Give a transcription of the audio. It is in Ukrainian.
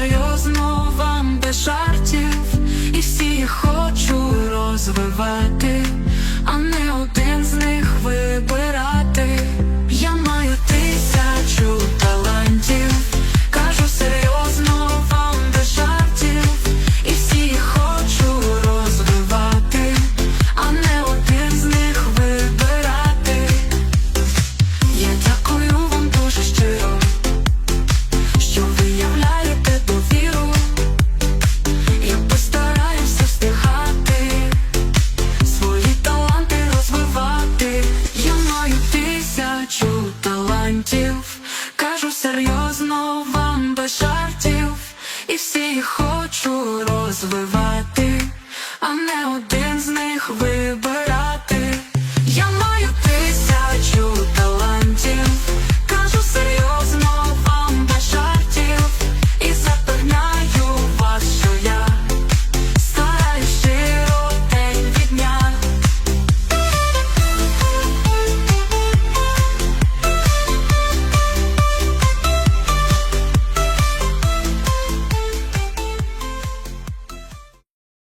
серйозно вам без жартів, і всі хочу розвивати. бантів, кажу серйозно вам без жартів, і всіх хочу розвивати, а не один з них вибрати.